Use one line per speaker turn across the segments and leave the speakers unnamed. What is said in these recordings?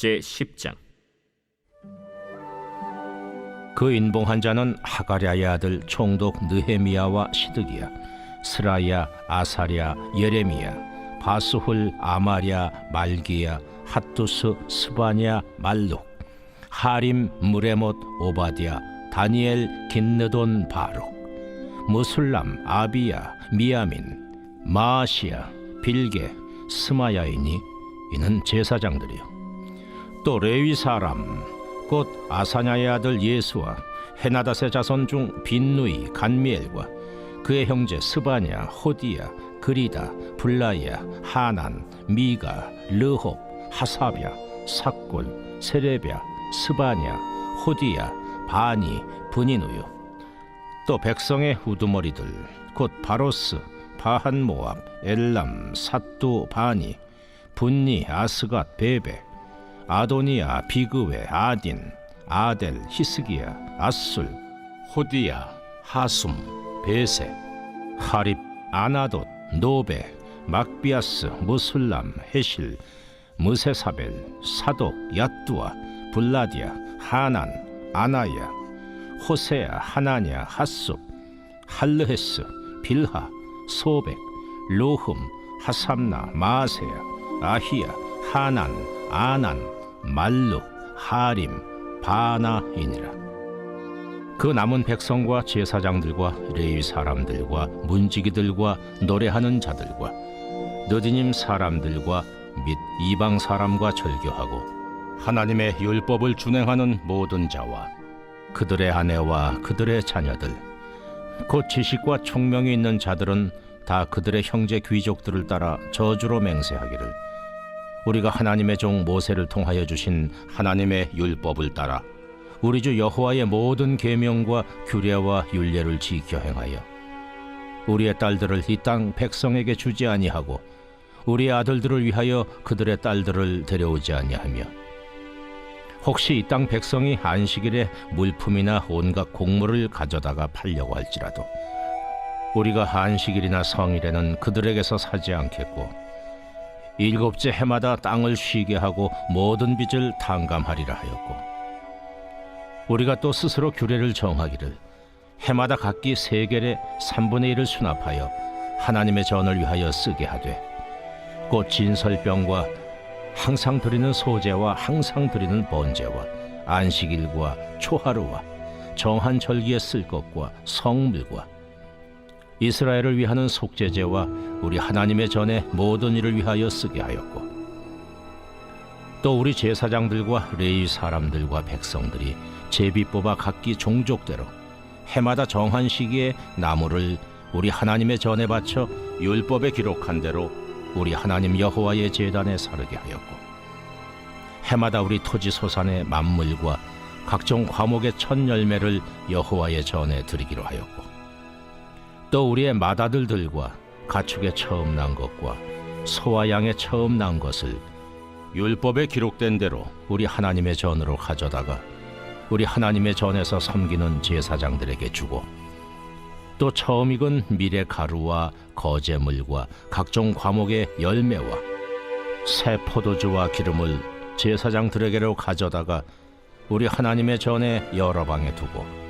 제 10장
그 인봉한 자는 하가랴의 아들 총독 느헤미야와 시드기야, 스라야, 아사랴, 예레미야, 바스훌, 아마랴, 말기야, 핫두스, 스바냐, 말룩, 하림, 무레못, 오바디아, 다니엘, 긴느돈, 바룩, 무술람, 아비야, 미야민, 마아시야, 빌게, 스마야이니 이는 제사장들이요. 또 레위 사람 곧 아사냐의 아들 예수와 헤나닷의 자손 중 빈누이 간미엘과 그의 형제 스바냐 호디야 그리다 블라야 하난 미가 르홉 하사랴 삭골 세레랴 스바냐 호디야 바니 분이누요. 또 백성의 후두머리들 곧 바로스 바한 모압 엘람 사뚜 바니 분니 아스갓 베베 아도니아 비그웨 아딘 아델 히스기야 아술 호디야 하숨 베세 하립 아나돗 노베 막비아스 무술람 헤실 무세사벨 사독 야뚜아 블라디아 하난 아나야 호세야 하나냐 핫숲 할르헤스 빌하 소백 로흠 하삼나 마세야 아히야 하난 아난 말룩 하림 바나이니라. 그 남은 백성과 제사장들과 레위 사람들과 문지기들과 노래하는 자들과 느디님 사람들과 및 이방 사람과 절교하고 하나님의 율법을 준행하는 모든 자와 그들의 아내와 그들의 자녀들 곧 지식과 총명이 있는 자들은 다 그들의 형제 귀족들을 따라 저주로 맹세하기를 우리가 하나님의 종 모세를 통하여 주신 하나님의 율법을 따라 우리 주 여호와의 모든 계명과 규례와 율례를 지켜 행하여 우리의 딸들을 이 땅 백성에게 주지 아니하고 우리의 아들들을 위하여 그들의 딸들을 데려오지 아니하며 혹시 이 땅 백성이 안식일에 물품이나 온갖 곡물을 가져다가 팔려고 할지라도 우리가 안식일이나 성일에는 그들에게서 사지 않겠고 일곱째 해마다 땅을 쉬게 하고 모든 빚을 탕감하리라 하였고 우리가 또 스스로 규례를 정하기를 해마다 각기 세 계의 3분의 1을 수납하여 하나님의 전을 위하여 쓰게 하되 곧 진설병과 항상 드리는 소제와 항상 드리는 번제와 안식일과 초하루와 정한 절기에 쓸 것과 성물과 이스라엘을 위하는 속죄제와 우리 하나님의 전에 모든 일을 위하여 쓰게 하였고 또 우리 제사장들과 레위 사람들과 백성들이 제비 뽑아 각기 종족대로 해마다 정한 시기에 나무를 우리 하나님의 전에 바쳐 율법에 기록한 대로 우리 하나님 여호와의 제단에 사르게 하였고 해마다 우리 토지 소산의 만물과 각종 과목의 첫 열매를 여호와의 전에 드리기로 하였고 또 우리의 맏아들들과 가축의 처음 난 것과 소와 양의 처음 난 것을 율법에 기록된 대로 우리 하나님의 전으로 가져다가 우리 하나님의 전에서 섬기는 제사장들에게 주고 또 처음 익은 미래 가루와 거제물과 각종 과목의 열매와 새 포도주와 기름을 제사장들에게로 가져다가 우리 하나님의 전에 여러 방에 두고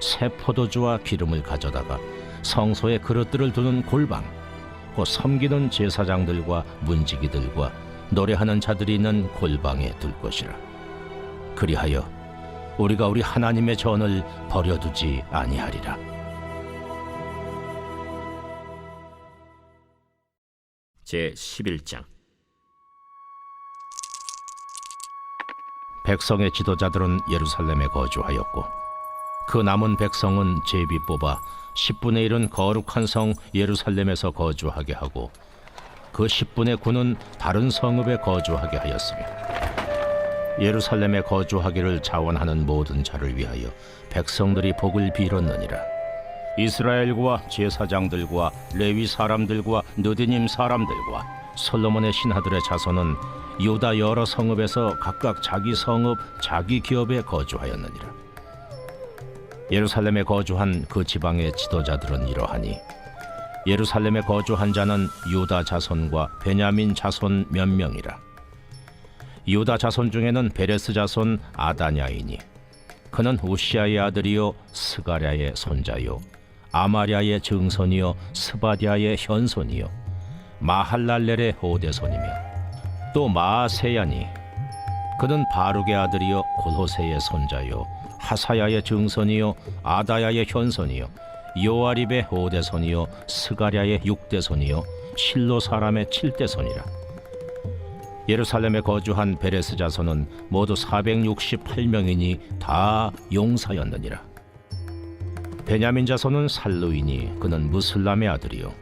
새 포도주와 기름을 가져다가 성소에 그릇들을 두는 골방 곧 섬기는 제사장들과 문지기들과 노래하는 자들이 있는 골방에 둘 것이라. 그리하여 우리가 우리 하나님의 전을 버려두지 아니하리라.
제 11장.
백성의 지도자들은 예루살렘에 거주하였고 그 남은 백성은 제비 뽑아 10분의 1은 거룩한 성 예루살렘에서 거주하게 하고 그 10분의 9는 다른 성읍에 거주하게 하였으며 예루살렘에 거주하기를 자원하는 모든 자를 위하여 백성들이 복을 빌었느니라. 이스라엘과 제사장들과 레위 사람들과 느디님 사람들과 솔로몬의 신하들의 자손은 유다 여러 성읍에서 각각 자기 성읍 자기 기업에 거주하였느니라 예루살렘에 거주한 그 지방의 지도자들은 이러하니 예루살렘에 거주한 자는 유다 자손과 베냐민 자손 몇 명이라. 유다 자손 중에는 베레스 자손 아다냐이니 그는 우시아의 아들이요 스가랴의 손자요 아마랴의 증손이요 스바디아의 현손이요 마할랄렐의 호대손이며 또 마아세야니 그는 바룩의 아들이요 골호세의 손자요 하사야의 증손이요 아다야의 현손이요 요아립의 오대손이요 스가랴의 육대손이요 실로 사람의 칠대손이라. 예루살렘에 거주한 베레스 자손은 모두 468명이니 다 용사였느니라. 베냐민 자손은 살루이니 그는 무슬람의 아들이요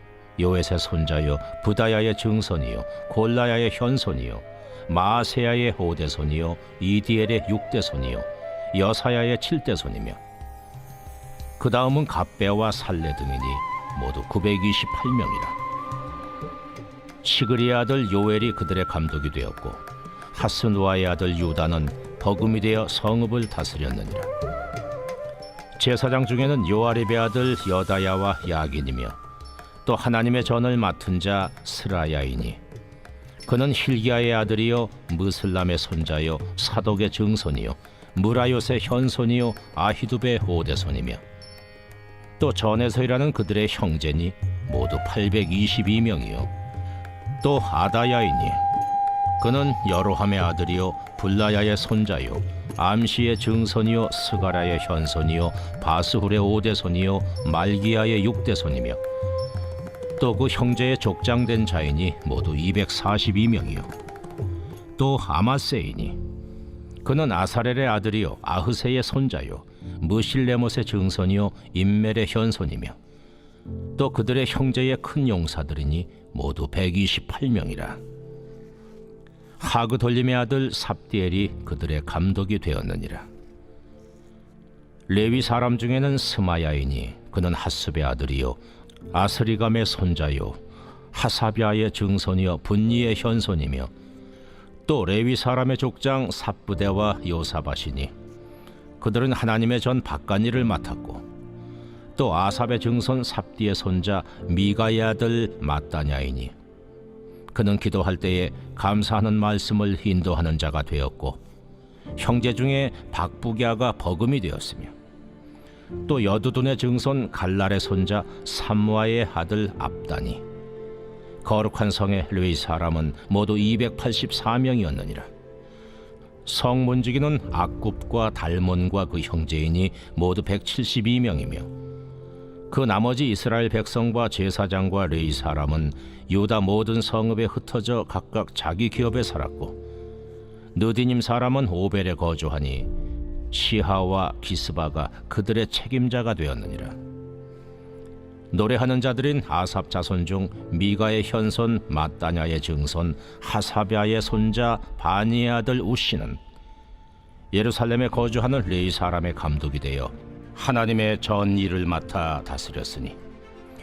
요엣의 손자요 부다야의 증손이요 골라야의 현손이요 마아세야의 오대손이요 이디엘의 육대손이요 여사야의 칠대손이며 그 다음은 갑배와 살레 등이니 모두 928명이라. 시그리의 아들 요엘이 그들의 감독이 되었고 하스누아의 아들 유다는 버금이 되어 성읍을 다스렸느니라. 제사장 중에는 요아립의 아들 여다야와 야긴이며 또 하나님의 전을 맡은 자 스라야이니 그는 힐기야의 아들이요 무슬람의 손자요 사독의 증손이요 무라요의 현손이요 아히두베의 오대손이며 또 전에서 일하는 그들의 형제니 모두 822명이요. 또 아다야이니 그는 여로함의 아들이요 불라야의 손자요 암시의 증손이요 스가라의 현손이요 바스훌의 오대손이요 말기야의 육대손이며 또 그 형제의 족장된 자이니 모두 242명이요. 또 아마세이니 그는 아사렐의 아들이요 아흐세의 손자요 무실레못의 증손이요 인멜의 현손이며 또 그들의 형제의 큰 용사들이니 모두 128명이라. 하그 돌림의 아들 삽디엘이 그들의 감독이 되었느니라. 레위 사람 중에는 스마야이니 그는 하습의 아들이요 아스리감의 손자요 하사비아의 증손이요 분니의 현손이며 또 레위 사람의 족장 삽부대와 요사바시니 그들은 하나님의 전 박간일을 맡았고 또 아삽의 증손 삽디의 손자 미가의 아들 마따냐이니 그는 기도할 때에 감사하는 말씀을 인도하는 자가 되었고 형제 중에 박부기아가 버금이 되었으며 또 여두둔의 증손 갈랄의 손자 삼와의 아들 압다니 거룩한 성의 레위 사람은 모두 284명이었느니라. 성 문지기는 악굽과 달몬과 그 형제이니 모두 172명이며 그 나머지 이스라엘 백성과 제사장과 레위 사람은 유다 모든 성읍에 흩어져 각각 자기 기업에 살았고 느디님 사람은 오벨에 거주하니 시하와 기스바가 그들의 책임자가 되었느니라. 노래하는 자들인 아삽 자손 중 미가의 현손 마따냐의 증손 하사비아의 손자 바니의 아들 우시는 예루살렘에 거주하는 레이 사람의 감독이 되어 하나님의 전 일을 맡아 다스렸으니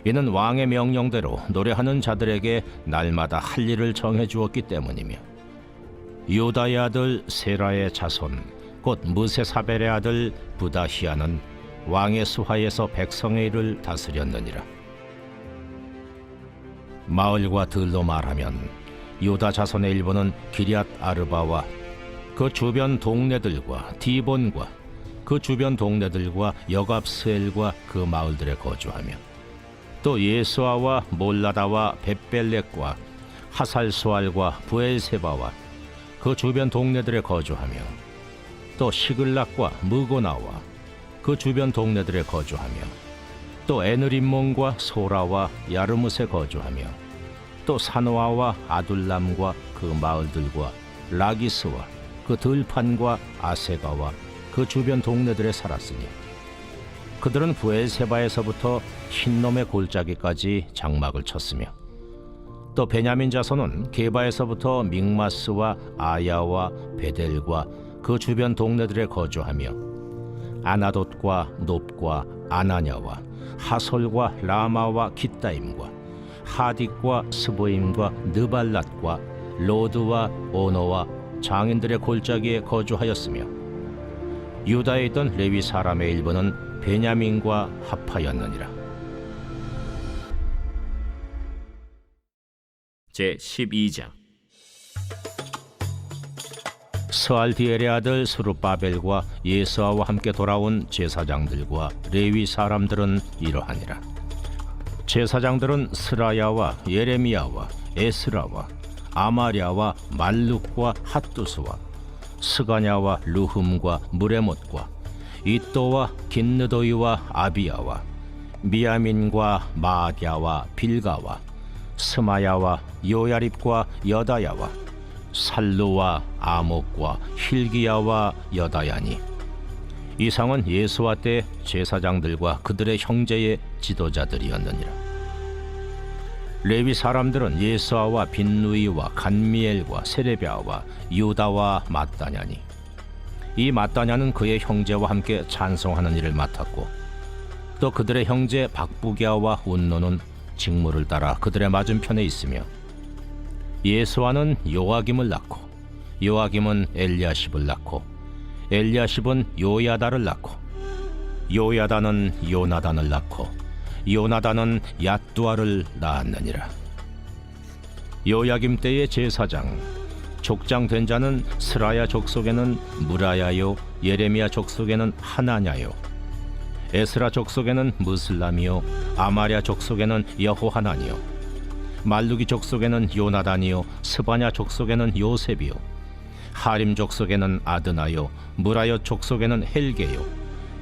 이는 왕의 명령대로 노래하는 자들에게 날마다 할 일을 정해 주었기 때문이며 유다의 아들 세라의 자손 곧 무세사벨의 아들 부다히아는 왕의 수하에서 백성의 일을 다스렸느니라. 마을과 들로 말하면 유다 자손의 일부는 기리앗 아르바와 그 주변 동네들과 디본과 그 주변 동네들과 여갑스엘과 그 마을들에 거주하며 또 예수아와 몰라다와 벳벨렉과 하살수알과 부엘세바와 그 주변 동네들에 거주하며 또 시글락과 무고나와 그 주변 동네들에 거주하며 또 에느림몬과 소라와 야르뭇에 거주하며 또 사노아와 아둘람과 그 마을들과 라기스와 그 들판과 아세가와 그 주변 동네들에 살았으니 그들은 부엘세바에서부터 흰놈의 골짜기까지 장막을 쳤으며 또 베냐민 자손은 게바에서부터 믹마스와 아야와 베델과 그 주변 동네들에 거주하며 아나돗과 높과 아나냐와 하솔과 라마와 기타임과 하딕과 스보임과 느발랏과 로드와 오노와 장인들의 골짜기에 거주하였으며 유다에 있던 레위 사람의 일부는 베냐민과 합하였느니라.
제 12장
스알디엘의 아들 스룹바벨과 예스아와 함께 돌아온 제사장들과 레위 사람들은 이러하니라. 제사장들은 스라야와 예레미야와 에스라와 아마랴와 말룩과 핫두스와 스가냐와 루흠과 무레못과 이또와 긴느도이와 아비야와 미야민과 마디야와 빌가와 스마야와 요야립과 여다야와 살루와 아목과 힐기야와 여다야니. 이 상은 예수와 때 제사장들과 그들의 형제의 지도자들이었느니라. 레위 사람들은 예수아와 빈누이와 간미엘과 세레비아와 유다와 마따냐니. 이 마따냐는 그의 형제와 함께 찬송하는 일을 맡았고 또 그들의 형제 박부기아와 운노는 직무를 따라 그들의 맞은편에 있으며 예수아는 요아김을 낳고 요아김은 엘리야십을 낳고 엘리야십은 요야다를 낳고 요야다는 요나단을 낳고 요나단은 야뚜아를 낳았느니라. 요야김 때의 제사장 족장 된 자는 스라야 족속에는 무라야요 예레미야 족속에는 하나냐요 에스라 족속에는 무슬람이요 아마랴 족속에는 여호하나니요 말루기 족속에는 요나단이요 스바냐 족속에는 요셉이요 하림 족 속에는 아드나요 무라여 족속에는 헬게요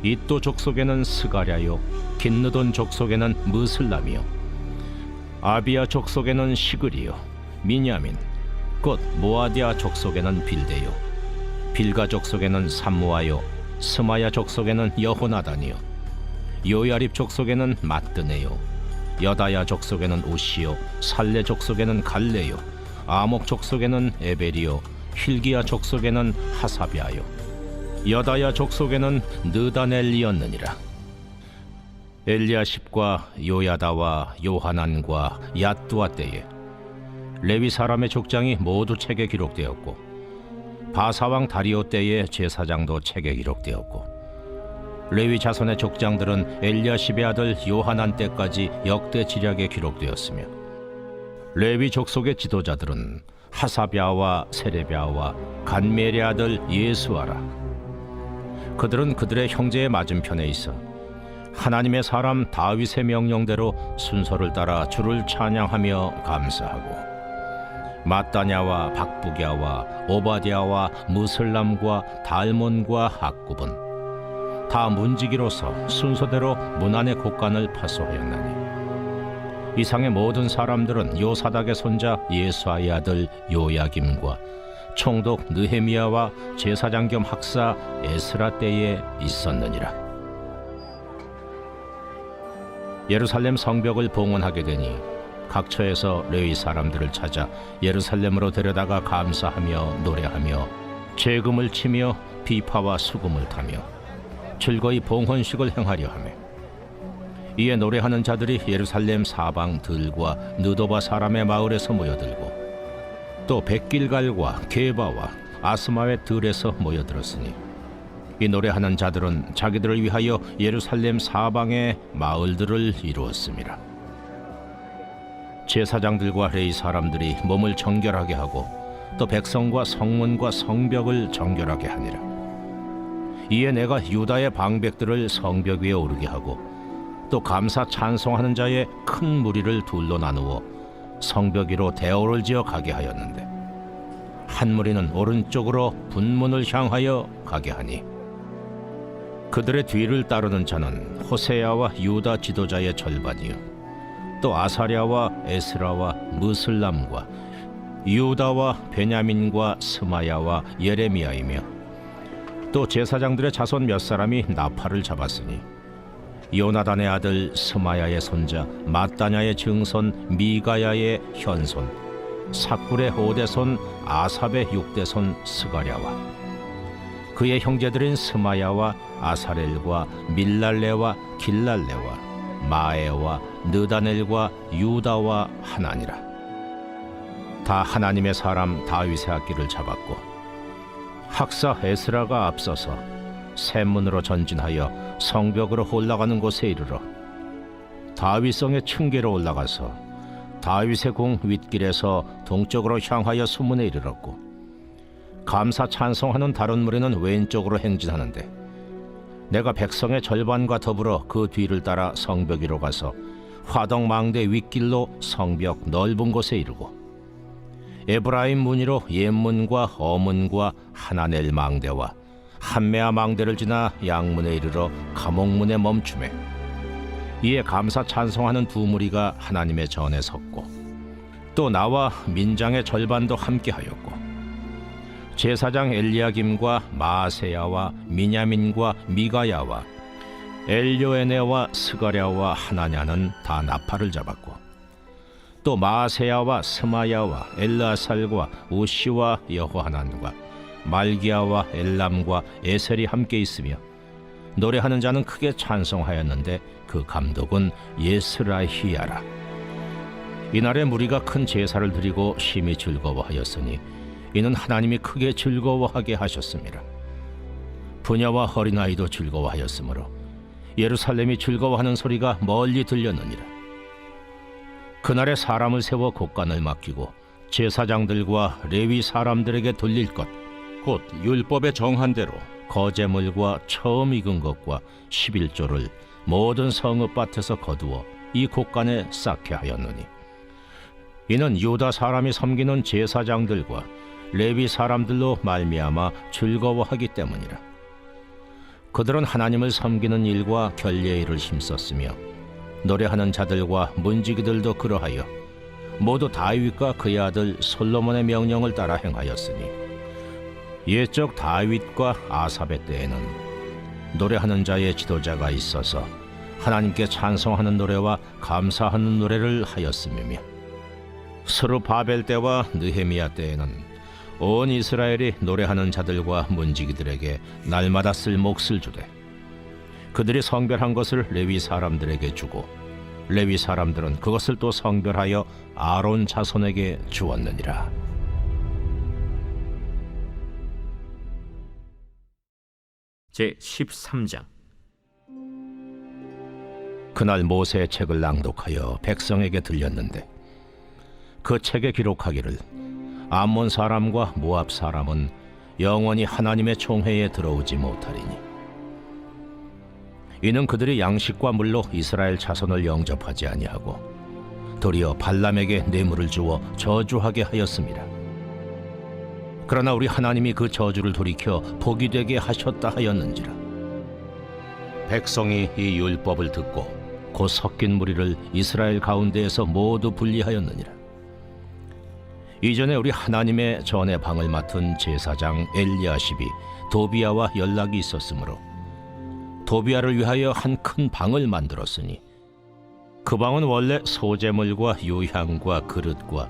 이또 족속에는 스가랴요 긴느돈 족속에는 무슬람이요 아비야 족속에는 시그리요 미냐민 곧 모아디아 족속에는 빌데요 빌가 족속에는 삼무아요 스마야 족속에는 여호나단이요 요야립 족속에는 마뜨네요 여다야 족속에는 우시요 살레 족속에는 갈레요 아목 족속에는 에베리요 힐기야 족속에는 하사비아요 여다야 족속에는 느다넬리였느니라. 엘리야십과 요야다와 요하난과 야뚜아 때에 레위 사람의 족장이 모두 책에 기록되었고 바사왕 다리오 때의 제사장도 책에 기록되었고 레위 자손의 족장들은 엘리야십의 아들 요하난 때까지 역대 지략에 기록되었으며 레위 족속의 지도자들은 하사비아와 세레비아와 간멜의 아들 예수아라. 그들은 그들의 형제의 맞은편에 있어 하나님의 사람 다윗의 명령대로 순서를 따라 주를 찬양하며 감사하고 마따냐와 박부갸와 오바디아와 무슬람과 달몬과 학굽은 다 문지기로서 순서대로 문안의 곡간을 파소하였나니 이상의 모든 사람들은 요사닥의 손자 예수아의 아들 요야김과 총독 느헤미야와 제사장 겸 학사 에스라 때에 있었느니라. 예루살렘 성벽을 봉헌하게 되니 각처에서 레위 사람들을 찾아 예루살렘으로 데려다가 감사하며 노래하며 재금을 치며 비파와 수금을 타며 즐거이 봉헌식을 행하려 하며 이에 노래하는 자들이 예루살렘 사방 들과 느도바 사람의 마을에서 모여들고 또 백길갈과 게바와 아스마의 들에서 모여들었으니 이 노래하는 자들은 자기들을 위하여 예루살렘 사방의 마을들을 이루었습니다. 제사장들과 레이 사람들이 몸을 정결하게 하고 또 백성과 성문과 성벽을 정결하게 하니라. 이에 내가 유다의 방백들을 성벽 위에 오르게 하고 또 감사 찬송하는 자의 큰 무리를 둘로 나누어 성벽 위로 대오를 지어 가게 하였는데 한 무리는 오른쪽으로 분문을 향하여 가게 하니 그들의 뒤를 따르는 자는 호세야와 유다 지도자의 절반이요 또 아사랴와 에스라와 무슬람과 유다와 베냐민과 스마야와 예레미야이며 또 제사장들의 자손 몇 사람이 나팔을 잡았으니 요나단의 아들 스마야의 손자 마따냐의 증손 미가야의 현손 사꿀의 오대손 아삽의 육대손 스가랴와 그의 형제들인 스마야와 아사렐과 밀랄레와 길랄레와 마에와 느다넬과 유다와 하나니라. 다 하나님의 사람 다윗의 악기를 잡았고 학사 에스라가 앞서서 샘문으로 전진하여 성벽으로 올라가는 곳에 이르러 다윗성의 층계로 올라가서 다윗의 궁 윗길에서 동쪽으로 향하여 수문에 이르렀고 감사 찬송하는 다른 무리는 왼쪽으로 행진하는데 내가 백성의 절반과 더불어 그 뒤를 따라 성벽 위로 가서 화덕 망대 윗길로 성벽 넓은 곳에 이르고 에브라임 문이로 옛문과 어문과 하나넬 망대와 한메아 망대를 지나 양문에 이르러 감옥문에 멈추매 이에 감사 찬송하는 두 무리가 하나님의 전에 섰고 또 나와 민장의 절반도 함께하였고 제사장 엘리야김과 마세야와 미냐민과 미가야와 엘료에네와 스가랴와 하나냐는 다 나팔을 잡았고 또 마세야와 스마야와 엘라살과 우시와 여호하난과 말기야와 엘람과 에셀이 함께 있으며 노래하는 자는 크게 찬송하였는데 그 감독은 예스라히야라. 이날에 무리가 큰 제사를 드리고 심히 즐거워하였으니 이는 하나님이 크게 즐거워하게 하셨습니다. 부녀와 어린아이도 즐거워하였으므로 예루살렘이 즐거워하는 소리가 멀리 들렸느니라. 그날에 사람을 세워 곡간을 맡기고 제사장들과 레위 사람들에게 돌릴 것 곧 율법에 정한 대로 거제물과 처음 익은 것과 11조를 모든 성읍 밭에서 거두어 이 곡간에 쌓게 하였느니. 이는 유다 사람이 섬기는 제사장들과 레위 사람들로 말미암아 즐거워하기 때문이라. 그들은 하나님을 섬기는 일과 결례의 일을 힘썼으며 노래하는 자들과 문지기들도 그러하여 모두 다윗과 그의 아들 솔로몬의 명령을 따라 행하였으니 옛적 다윗과 아삽의 때에는 노래하는 자의 지도자가 있어서 하나님께 찬송하는 노래와 감사하는 노래를 하였음이며 스루바벨 때와 느헤미야 때에는 온 이스라엘이 노래하는 자들과 문지기들에게 날마다 쓸 몫을 주되 그들이 성별한 것을 레위 사람들에게 주고 레위 사람들은 그것을 또 성별하여 아론 자손에게 주었느니라.
제 13장
그날 모세의 책을 낭독하여 백성에게 들렸는데 그 책에 기록하기를 암몬 사람과 모압 사람은 영원히 하나님의 총회에 들어오지 못하리니 이는 그들이 양식과 물로 이스라엘 자손을 영접하지 아니하고 도리어 발람에게 뇌물을 주어 저주하게 하였습니다. 그러나 우리 하나님이 그 저주를 돌이켜 복이 되게 하셨다 하였는지라. 백성이 이 율법을 듣고 곧 섞인 무리를 이스라엘 가운데에서 모두 분리하였느니라. 이전에 우리 하나님의 전의 방을 맡은 제사장 엘리야십이 도비아와 연락이 있었으므로 도비아를 위하여 한 큰 방을 만들었으니 그 방은 원래 소재물과 유향과 그릇과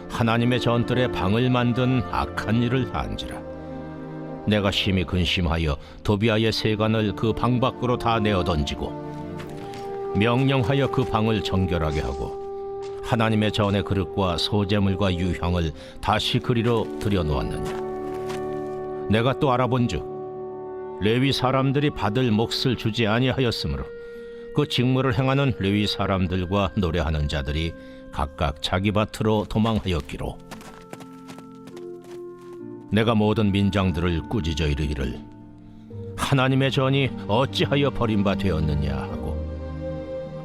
하나님의 전뜰에 방을 만든 악한 일을 한지라. 내가 심히 근심하여 도비아의 세간을 그 방 밖으로 다 내어 던지고 명령하여 그 방을 정결하게 하고 하나님의 전의 그릇과 소재물과 유향을 다시 그리로 들여놓았느냐. 내가 또 알아본즉 레위 사람들이 받을 몫을 주지 아니하였으므로 그 직무를 행하는 레위 사람들과 노래하는 자들이 각각 자기 밭으로 도망하였기로. 내가 모든 민장들을 꾸짖어 이르기를 하나님의 전이 어찌하여 버림바 되었느냐 하고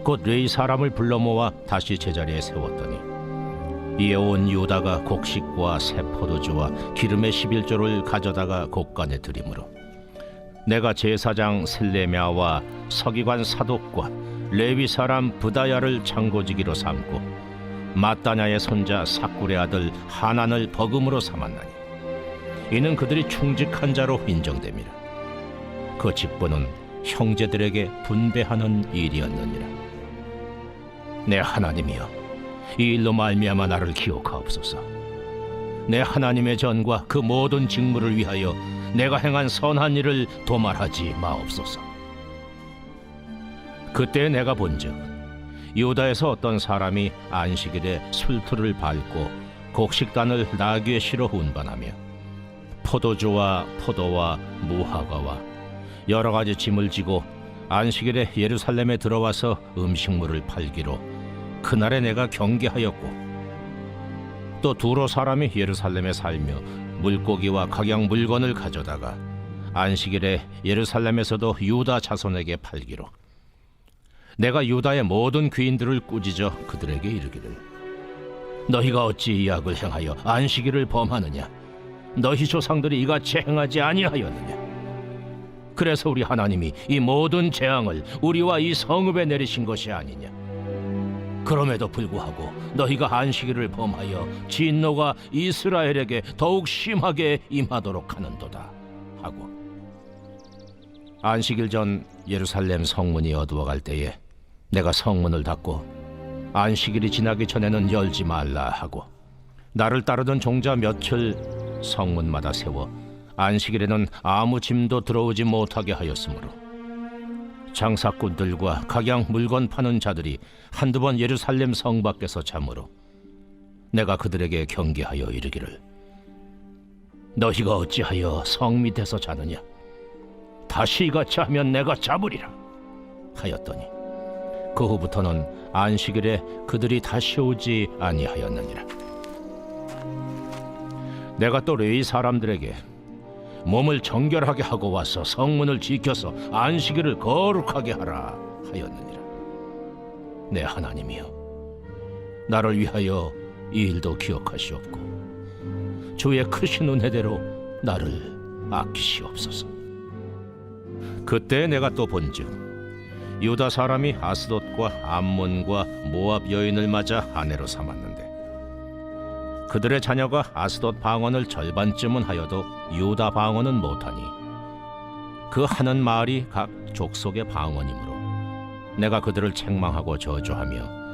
곧 레이 사람을 불러 모아 다시 제자리에 세웠더니 이에 온 유다가 곡식과 새 포도주와 기름의 십일조를 가져다가 곡간에 드리므로 내가 제사장 셀레미아와 서기관 사독과 레위 사람 부다야를 창고지기로 삼고 마따냐의 손자 사꿀의 아들 하난을 버금으로 삼았나니 이는 그들이 충직한 자로 인정됨이라 그 직분은 형제들에게 분배하는 일이었느니라. 내 하나님이여 이 일로 말미암아 나를 기억하옵소서. 내 하나님의 전과 그 모든 직무를 위하여 내가 행한 선한 일을 도말하지 마옵소서. 그때 내가 본즉 유다에서 어떤 사람이 안식일에 술틀을 밟고 곡식단을 나귀에 실어 운반하며 포도주와 포도와 무화과와 여러 가지 짐을 지고 안식일에 예루살렘에 들어와서 음식물을 팔기로 그날에 내가 경계하였고 또 두로 사람이 예루살렘에 살며 물고기와 각양 물건을 가져다가 안식일에 예루살렘에서도 유다 자손에게 팔기로 내가 유다의 모든 귀인들을 꾸짖어 그들에게 이르기를. 너희가 어찌 이 악을 행하여 안식일을 범하느냐? 너희 조상들이 이같이 행하지 아니하였느냐? 그래서 우리 하나님이 이 모든 재앙을 우리와 이 성읍에 내리신 것이 아니냐? 그럼에도 불구하고 너희가 안식일을 범하여 진노가 이스라엘에게 더욱 심하게 임하도록 하는도다 하고. 안식일 전 예루살렘 성문이 어두워갈 때에 내가 성문을 닫고 안식일이 지나기 전에는 열지 말라 하고 나를 따르던 종자 며칠 성문마다 세워 안식일에는 아무 짐도 들어오지 못하게 하였으므로 장사꾼들과 각양 물건 파는 자들이 한두 번 예루살렘 성 밖에서 잠으로 내가 그들에게 경계하여 이르기를 너희가 어찌하여 성 밑에서 자느냐? 다시 이같이 하면 내가 잡으리라 하였더니 그 후부터는 안식일에 그들이 다시 오지 아니하였느니라 내가 또 레위 사람들에게 몸을 정결하게 하고 와서 성문을 지켜서 안식일을 거룩하게 하라 하였느니라. 내 하나님이여, 나를 위하여 이 일도 기억하시옵고 주의 크신 은혜대로 나를 아끼시옵소서. 그때 내가 또 본즉 유다 사람이 아스돗과 암몬과 모압 여인을 맞아 아내로 삼았는데 그들의 자녀가 아스돗 방언을 절반쯤은 하여도 유다 방언은 못하니 그 하는 말이 각 족속의 방언이므로 내가 그들을 책망하고 저주하며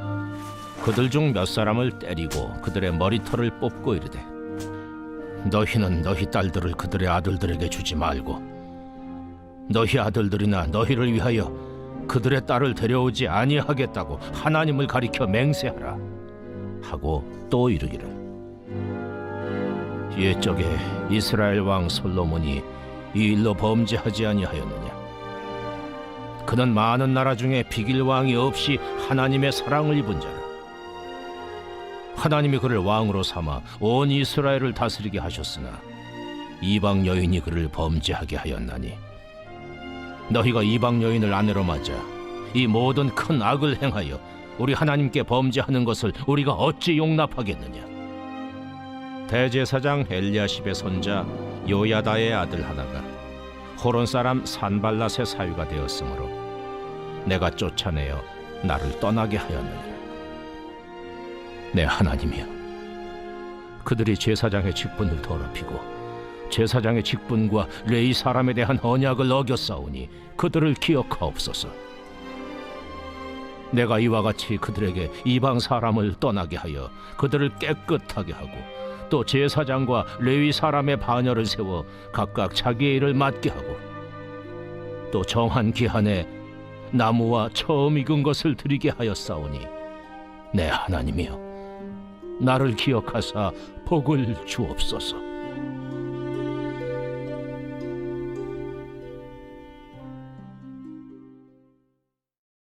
그들 중 몇 사람을 때리고 그들의 머리털을 뽑고 이르되 너희는 너희 딸들을 그들의 아들들에게 주지 말고 너희 아들들이나 너희를 위하여 그들의 딸을 데려오지 아니하겠다고 하나님을 가리켜 맹세하라 하고 또 이르기를 옛적에 이스라엘 왕 솔로몬이 이 일로 범죄하지 아니하였느냐? 그는 많은 나라 중에 비길 왕이 없이 하나님의 사랑을 입은 자라. 하나님이 그를 왕으로 삼아 온 이스라엘을 다스리게 하셨으나 이방 여인이 그를 범죄하게 하였나니 너희가 이방 여인을 아내로 맞아 이 모든 큰 악을 행하여 우리 하나님께 범죄하는 것을 우리가 어찌 용납하겠느냐? 대제사장 엘리야십의 손자 요야다의 아들 하나가 호론 사람 산발랏의 사위가 되었으므로 내가 쫓아내어 나를 떠나게 하였느니라 내 하나님이여 그들이 제사장의 직분을 더럽히고 제사장의 직분과 레이 사람에 대한 언약을 어겼사오니 그들을 기억하옵소서. 내가 이와 같이 그들에게 이방 사람을 떠나게 하여 그들을 깨끗하게 하고 또 제사장과 레위 사람의 반열을 세워 각각 자기의 일을 맡게 하고 또 정한 기한에 나무와 처음 익은 것을 드리게 하였사오니 내 하나님이여 나를 기억하사 복을 주옵소서